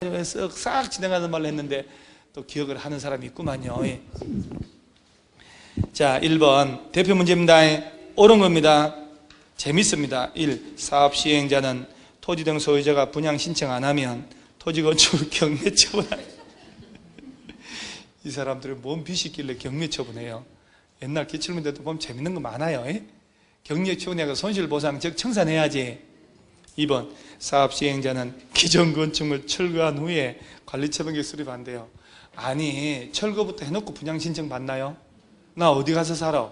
쓱싹 진행하는 말을 했는데 또 기억을 하는 사람이 있구만요. 예. 자, 1번 대표 문제입니다. 옳은 겁니다. 재밌습니다. 1. 사업 시행자는 토지 등 소유자가 분양 신청 안 하면 토지 건축 경매 처분할 이 사람들이 뭔 빚이 있길래 경매 처분해요. 옛날 기출문제도 보면 재밌는 거 많아요. 예? 경매 처분해가 손실보상 즉 청산해야지. 2번 사업 시행자는 기존 건축물 철거한 후에 관리처분계 수립한대요. 아니 철거부터 해놓고 분양 신청 받나요? 나 어디 가서 살아?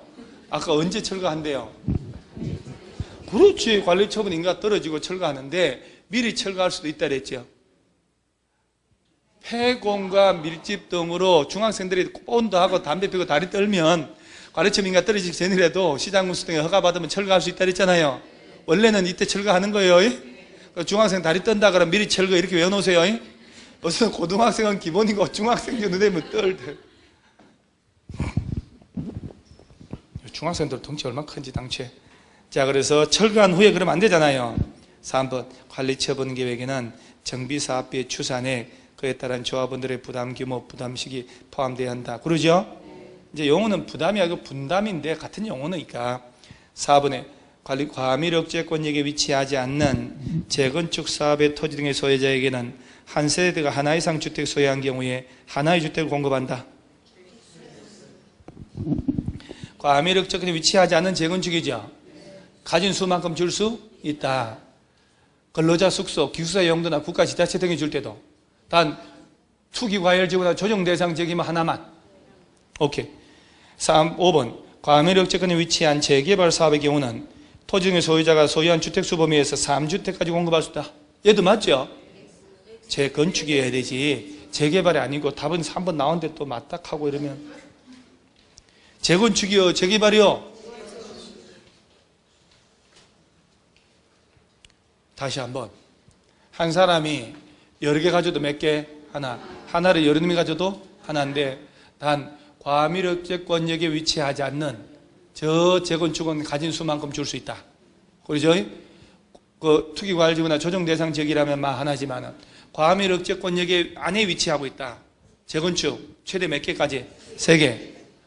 아까 언제 철거한대요? 그렇지 관리처분 인가 떨어지고 철거하는데 미리 철거할 수도 있다 그랬죠. 폐공과 밀집 등으로 중학생들이 본도 하고 담배 피고 다리 떨면 관리처분 인가 떨어지기 전이라도 시장 군수 등에 허가받으면 철거할 수 있다 그랬잖아요. 원래는 이때 철거하는 거예요. 그 중학생 다리 떤다 그러면 미리 철거 이렇게 외워놓으세요. 무슨 고등학생은 기본이고 중학생 정도 되면 떨. 중학생들 덩치 얼마나 큰지 당최. 자 그래서 철거한 후에 그러면 안 되잖아요. 3번 관리처분 계획에는 정비사업비 추산액 그에 따른 조합원들의 부담 규모 부담 시기 포함되어야 한다. 그러죠? 이제 용어는 부담이 아니고 분담인데 같은 용어니까 4번에 관리 과밀 억제권역에 위치하지 않는 재건축 사업의 토지 등의 소유자에게는 한 세대가 하나 이상 주택 소유한 경우에 하나의 주택을 공급한다. 과밀 억제권에 위치하지 않는 재건축이죠. 가진 수만큼 줄 수 있다. 근로자 숙소, 기숙사 용도나 국가 지자체 등이 줄 때도 단 투기 과열 지구나 조정 대상 지역이면 하나만. 오케이. 3, 5번 과밀 억제권에 위치한 재개발 사업의 경우는 토지 등의 소유자가 소유한 주택수 범위에서 3주택까지 공급할 수 있다. 얘도 맞죠? 재건축이어야 되지. 재개발이 아니고 답은 3번 나오는데 또 맞닥하고 이러면 재건축이요, 재개발이요. 다시 한번. 한 사람이 여러 개 가져도 몇 개? 하나. 하나를 여러 놈이 가져도 하나인데 단 과밀억제권역에 위치하지 않는 저 재건축은 가진 수만큼 줄 수 있다. 그러죠? 그 투기과열지구나 조정대상 지역이라면 마 하나지만은 과밀 억제권역에 안에 위치하고 있다. 재건축 최대 몇 개까지? 세 개.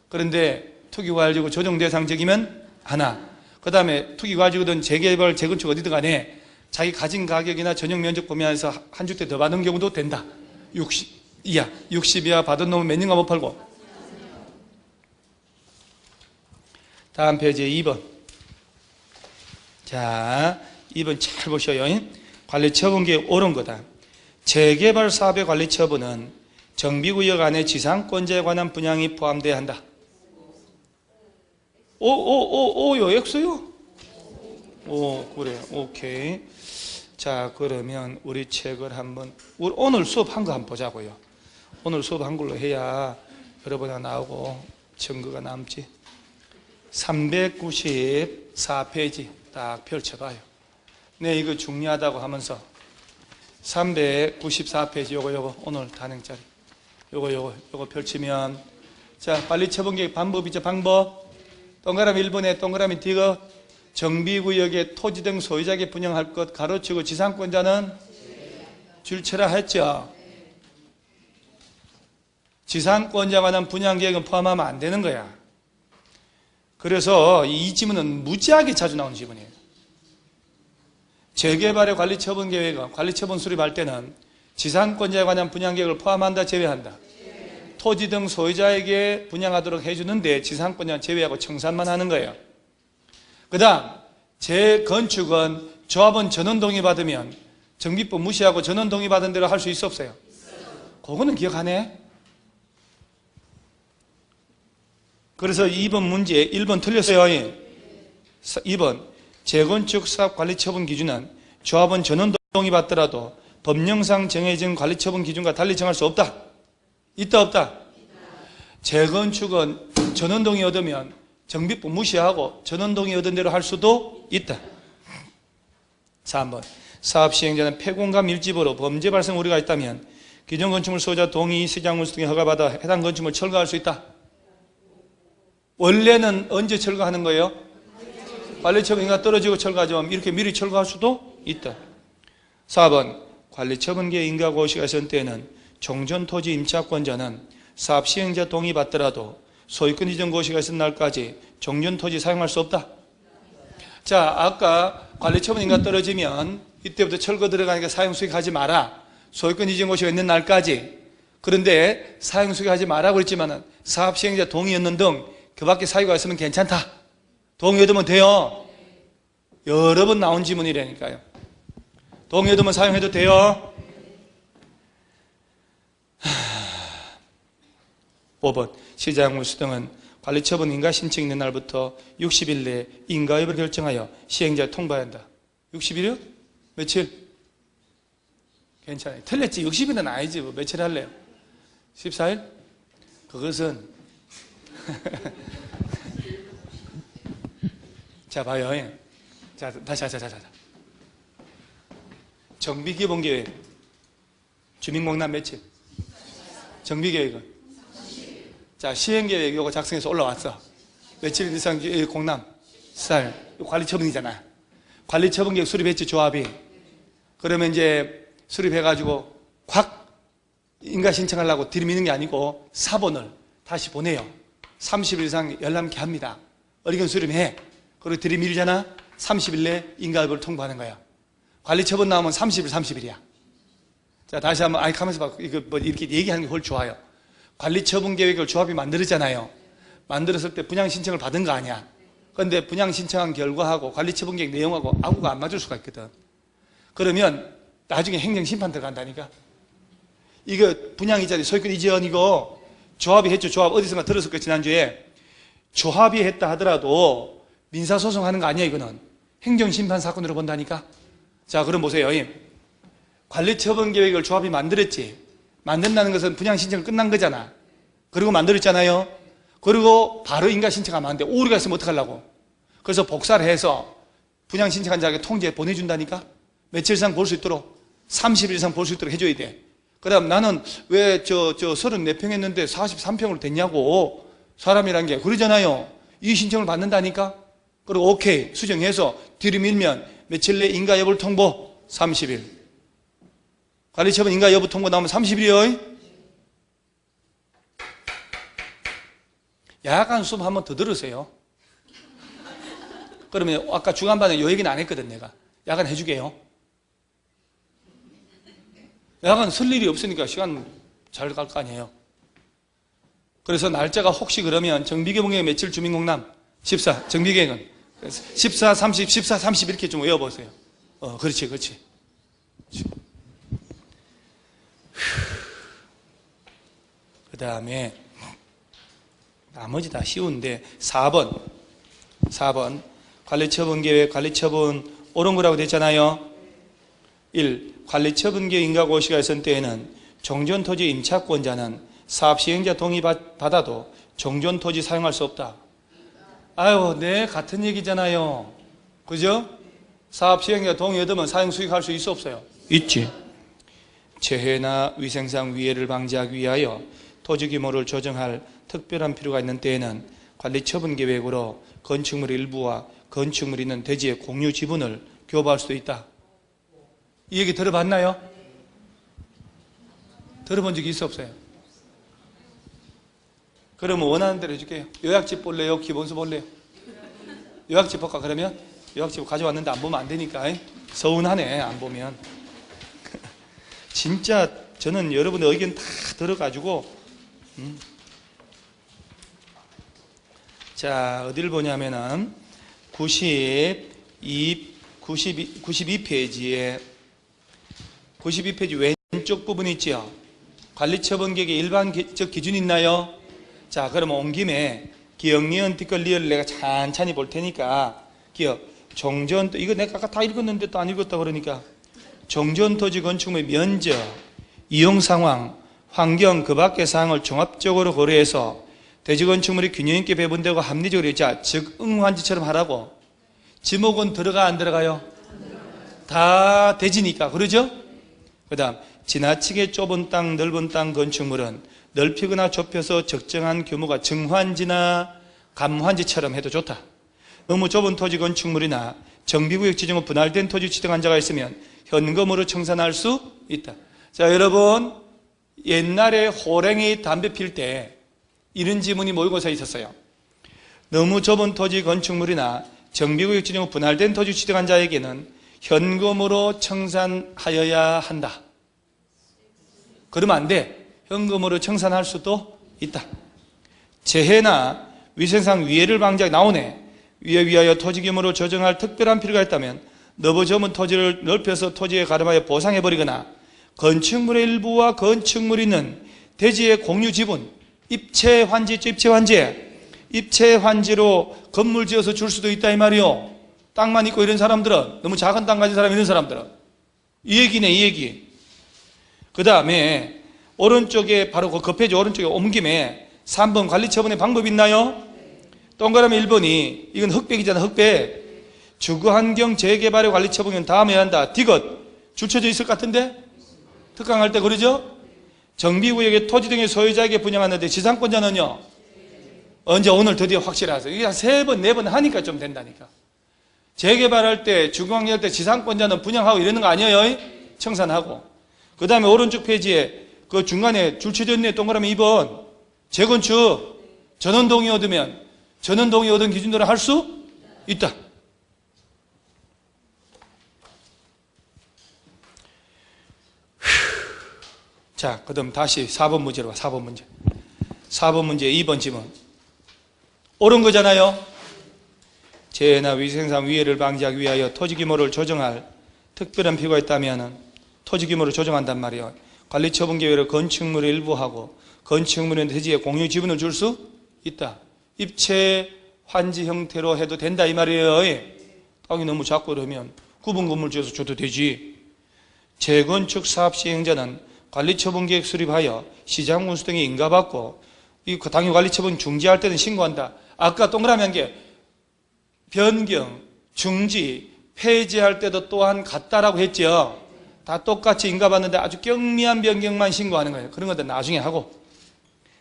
그런데 투기과열지구 조정대상 지역이면 하나. 그 다음에 투기과열지구든 재개발, 재건축 어디든 간에 자기 가진 가격이나 전용 면적 보면서 한 주택 더 받은 경우도 된다. 60 이하, 60 이하 받은 놈은 몇 년간 못 팔고. 다음 페이지 2번. 자, 2번 잘 보셔요. 관리 처분계 옳은 거다. 재개발 사업의 관리 처분은 정비구역 안에 지상권자에 관한 분양이 포함돼야 한다. 오, 오, 오, 오요, X요? 오, 그래. 오케이. 자, 그러면 우리 책을 한번, 우리 오늘 수업한 거 한번 보자고요. 오늘 수업한 걸로 해야 여러분이 나오고 증거가 남지. 394페이지 딱 펼쳐봐요. 네, 이거 중요하다고 하면서 394페이지 요거 요거 오늘 단행짜리. 요거 요거 요거 펼치면 자 빨리 처분계 방법이죠 방법? 동그라미 1번에 동그라미 D가 정비구역의 토지 등 소유자에게 분양할 것 가로치고 지상권자는 줄쳐라 했죠. 지상권자에 관한 분양계획은 포함하면 안 되는 거야 그래서 이 지문은 무지하게 자주 나오는 지문이에요. 재개발의 관리 처분 계획은 관리 처분 수립할 때는 지상권자에 관한 분양 계획을 포함한다 제외한다. 토지 등 소유자에게 분양하도록 해주는데 지상권자는 제외하고 청산만 하는 거예요. 그 다음 재건축은 조합원 전원 동의 받으면 정비법 무시하고 전원 동의 받은 대로 할 수 있어 없어요? 그거는 기억하네 그래서 2번 문제 1번 틀렸어요 2번 재건축 사업 관리 처분 기준은 조합원 전원 동의 받더라도 법령상 정해진 관리 처분 기준과 달리 정할 수 없다. 있다 없다. 재건축은 전원 동의 얻으면 정비법 무시하고 전원 동의 얻은 대로 할 수도 있다. 3번 사업 시행자는 폐공과 밀집으로 범죄 발생 우려가 있다면 기존 건축물 소유자 동의 시장 운수 등의 허가받아 해당 건축물 철거할 수 있다. 원래는 언제 철거하는 거예요? 관리 처분인가 떨어지고 철거하죠. 이렇게 미리 철거할 수도 있다. 4번 관리 처분계 인가 고시가 있을 때에는 종전 토지 임차권자는 사업 시행자 동의 받더라도 소유권 이전 고시가 있은 날까지 종전 토지 사용할 수 없다. 자, 아까 관리 처분 인가 떨어지면 이때부터 철거 들어가니까 사용 수익하지 마라. 소유권 이전 고시가 있는 날까지. 그런데 사용 수익하지 마라고 그랬지만은 사업 시행자 동의 얻는 등 그 밖에 사유가 있으면 괜찮다. 동의 얻으면 돼요. 여러 번 나온 지문이라니까요. 동의 얻으면 사용해도 돼요. 5번 시장물수 등은 관리처분 인가 신청 있는 날부터 60일 내에 인가 여부를 결정하여 시행자에 통보해야 한다. 60일이요? 며칠? 괜찮아요. 틀렸지. 60일은 아니지. 뭐 며칠 할래요? 14일? 그것은 자 봐요. 예. 자 다시 하자. 자, 자, 자. 정비기본계획 주민공단 며칠? 정비계획은? 자, 시행계획 요거 작성해서 올라왔어. 며칠 이상 이 공남, 쌀, 관리처분이잖아. 관리처분계획 수립했지, 조합이. 그러면 이제 수립해가지고 확 인가 신청하려고 들이미는 게 아니고 사본을 다시 보내요. 30일 이상 열람케 합니다. 의견 수립해. 그리고 들이밀잖아. 30일 내에 인가협을 통보하는 거야. 관리처분 나오면 30일, 30일이야. 자, 다시 한번, 아이, 가면서 봐. 이거 뭐 이렇게 얘기하는 게 훨 좋아요. 관리처분 계획을 조합이 만들었잖아요. 만들었을 때 분양 신청을 받은 거 아니야. 그런데 분양 신청한 결과하고 관리처분 계획 내용하고 아구가 안 맞을 수가 있거든. 그러면 나중에 행정심판 들어간다니까. 이거 분양이자리 소유권 이전이고 조합이 했죠. 조합 어디선가 들었을 거 지난주에. 조합이 했다 하더라도 민사소송하는 거 아니야 이거는. 행정심판 사건으로 본다니까. 자 그럼 보세요. 관리처분 계획을 조합이 만들었지. 만든다는 것은 분양 신청 끝난 거잖아. 그리고 만들었잖아요. 그리고 바로 인가 신청하면 안 돼. 오류가 있으면 어떡하려고. 그래서 복사를 해서 분양 신청한 자에게 통지에 보내준다니까? 며칠 이상 볼 수 있도록 30일 이상 볼 수 있도록 해줘야 돼. 그 다음 나는 왜 저, 저 34평 했는데 43평으로 됐냐고 사람이란 게 그러잖아요. 이 신청을 받는다니까? 그리고 오케이 수정해서 들이밀면 며칠 내 인가 여부를 통보 30일. 관리처분 인가 여부 통보 나오면 30일이요. 야간 수업 한번 더 들으세요. 그러면 아까 주간반에 요 얘기는 안 했거든 내가. 야간 해주게요. 야간 쓸 일이 없으니까 시간 잘 갈 거 아니에요. 그래서 날짜가 혹시 그러면 정비계획 며칠 주민공람 14 정비계획은 14, 30, 14, 30 이렇게 좀 외워보세요. 어, 그렇지, 그렇지. 그 다음에 나머지 다 쉬운데 4번 4번 관리처분 계획 관리처분 옳은 거라고 됐잖아요 1. 관리처분 계획 인가고시가 있을 때에는 종전토지 임차권자는 사업 시행자 동의 받- 받아도 종전토지 사용할 수 없다 아유 네 같은 얘기잖아요 그죠? 사업 시행자 동의 얻으면 사용 수익할 수 있어 없어요? 있지 재해나 위생상 위해를 방지하기 위하여 토지 규모를 조정할 특별한 필요가 있는 때에는 관리 처분 계획으로 건축물 일부와 건축물 있는 대지의 공유 지분을 교부할 수도 있다. 이 얘기 들어봤나요? 들어본 적이 있어 없어요? 그러면 원하는 대로 해줄게요. 요약집 볼래요? 기본서 볼래요? 요약집 볼까 그러면? 요약집 가져왔는데 안 보면 안 되니까 서운하네 안 보면 진짜 저는 여러분의 의견 다 들어가지고 음. 자 어디를 보냐면은 92 92 92페이지에 92페이지 왼쪽 부분 있지요. 관리처분계획의 일반적 기준 있나요? 자 그러면 온 김에 기억, 니은, 티끌, 리을 내가 찬찬히 볼 테니까 기억, 정전 이거 내가 아까 다 읽었는데 또 안 읽었다 그러니까 정전토지 건축물의 면적, 이용 상황, 환경 그 밖의 사항을 종합적으로 고려해서 대지 건축물이 균형 있게 배분되고 합리적으로 자, 즉 응환지처럼 하라고. 지목은 들어가 안 들어가요? 다 대지니까 그러죠? 그 다음 지나치게 좁은 땅, 넓은 땅 건축물은 넓히거나 좁혀서 적정한 규모가 정환지나 감환지처럼 해도 좋다. 너무 좁은 토지 건축물이나 정비구역 지정 후 분할된 토지 지정한 자가 있으면 현금으로 청산할 수 있다. 자, 여러분 옛날에 호랭이 담배 필 때 이런 지문이 모의고사에 있었어요. 너무 좁은 토지 건축물이나 정비구역 지정 분할된 토지 취득한 자에게는 현금으로 청산하여야 한다. 그러면 안 돼. 현금으로 청산할 수도 있다. 재해나 위생상 위해를 방지하기 나오네. 위에 위하여 토지 규모로 조정할 특별한 필요가 있다면 너버 좁은 토지를 넓혀서 토지에 가름하여 보상해버리거나 건축물의 일부와 건축물 있는 대지의 공유 지분, 입체 환지 입체 환지. 입체 환지로 건물 지어서 줄 수도 있다 이 말이요. 땅만 있고 이런 사람들은 너무 작은 땅 가진 사람 이런 사람들은. 이 얘기네 이 얘기. 그 다음에 오른쪽에 바로 그 급해지 오른쪽에 옮김에 3번 관리 처분의 방법이 있나요? 동그라미 1번이 이건 흑백이잖아 흑백. 주거환경 재개발의 관리 처분은 다음에 한다. 디귿. 줄쳐져 있을 것 같은데? 특강할 때 그러죠? 정비구역의 토지 등의 소유자에게 분양하는데 지상권자는요? 언제 오늘 드디어 확실하세요? 이게 한 세 번 네 번 하니까 좀 된다니까 재개발할 때 주거환경 할때 지상권자는 분양하고 이러는 거 아니에요 청산하고 그 다음에 오른쪽 페이지에 그 중간에 줄쳐져 있네 동그라미 2번 재건축 전원 동의 얻으면 전원 동의 얻은 기준대로 할 수 있다. 자, 그 다음 다시 4번 문제로 와, 4번 문제. 4번 문제 2번 지문. 옳은 거잖아요? 재해나 위생상 위해를 방지하기 위하여 토지 규모를 조정할 특별한 필요가 있다면 토지 규모를 조정한단 말이에요. 관리 처분 계획을 건축물의 일부하고 건축물의 대지에 공유 지분을 줄 수 있다. 입체 환지 형태로 해도 된다 이 말이에요. 땅이 너무 작고 그러면 구분 건물 지어서 줘도 되지. 재건축 사업 시행자는 관리 처분 계획 수립하여 시장 운수 등에 인가받고 이 당연 관리 처분 중지할 때는 신고한다. 아까 동그라미 한 게 변경, 중지, 폐지할 때도 또한 같다라고 했죠. 다 똑같이 인가받는데 아주 경미한 변경만 신고하는 거예요. 그런 것들 나중에 하고.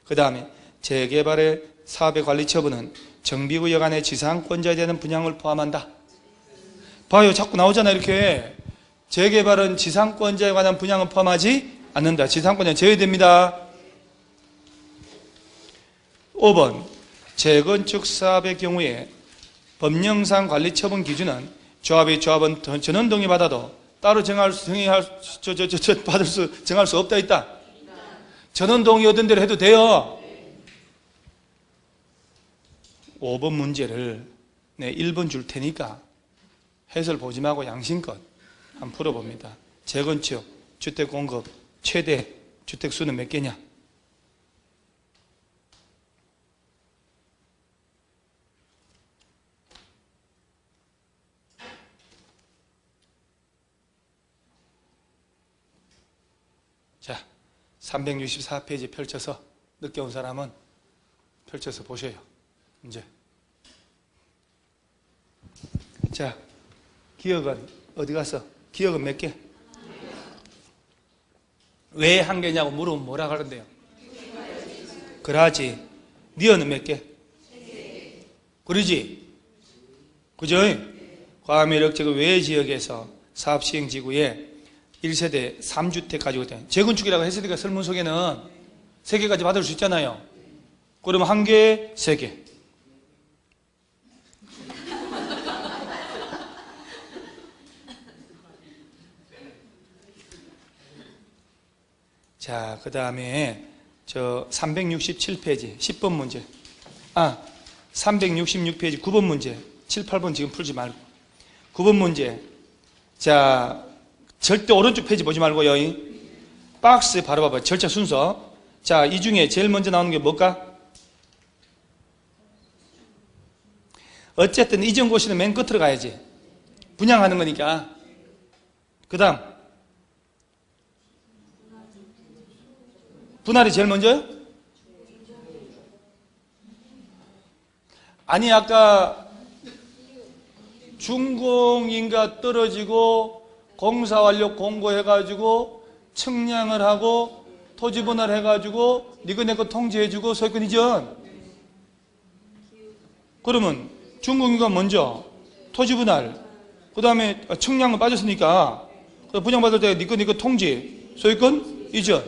그 다음에 재개발의 사업의 관리 처분은 정비구역 안에 지상권자에 대한 분양을 포함한다. 봐요. 자꾸 나오잖아. 이렇게. 재개발은 지상권자에 관한 분양은 포함하지 않는다. 지상권자 제외됩니다. 5번. 재건축 사업의 경우에 법령상 관리 처분 기준은 조합이 조합은 전원 동의 받아도 따로 정할 수, 정의할, 수- 저, 저, 저, 저, 받을 수, 정할 수 없다 있다. 전원 동의 얻은 대로 해도 돼요. 5번 문제를 네, 1번 줄 테니까 해설 보지 말고 양심껏 한번 풀어봅니다. 재건축, 주택 공급, 최대 주택 수는 몇 개냐? 자, 364페이지 펼쳐서 늦게 온 사람은 펼쳐서 보셔요. 이제. 자, 기억은 어디 갔어? 기억은 몇 개? 왜 한 개냐고 물으면 뭐라 그러는데요? 그러지. 니어는 몇 개? 그러지? 그죠? 과밀역지구 외 지역에서 사업 시행 지구에 1세대 3주택 가지고 있다. 재건축이라고 했으니까 설문 속에는 3개까지 받을 수 있잖아요. 그러면 한 개, 세 개. 자, 그 다음에 저 367페이지 10번 문제. 아, 366페이지 9번 문제. 7, 8번 지금 풀지 말고. 9번 문제. 자, 절대 오른쪽 페이지 보지 말고요. 이 박스 바로 봐봐. 절차 순서. 자, 이 중에 제일 먼저 나오는 게 뭘까? 어쨌든 이전고시는 맨 끝으로 가야지. 분양하는 거니까. 그 다음. 분할이 제일 먼저요? 아니, 아까 준공인가 떨어지고 공사 완료 공고해가지고 측량을 하고 토지 분할 해가지고 니거 내거 통지해주고 소유권 이전. 그러면 준공인가 먼저 토지 분할, 그 다음에 측량은 빠졌으니까 그 분양받을 때 니꺼 니꺼 통지, 소유권 이전.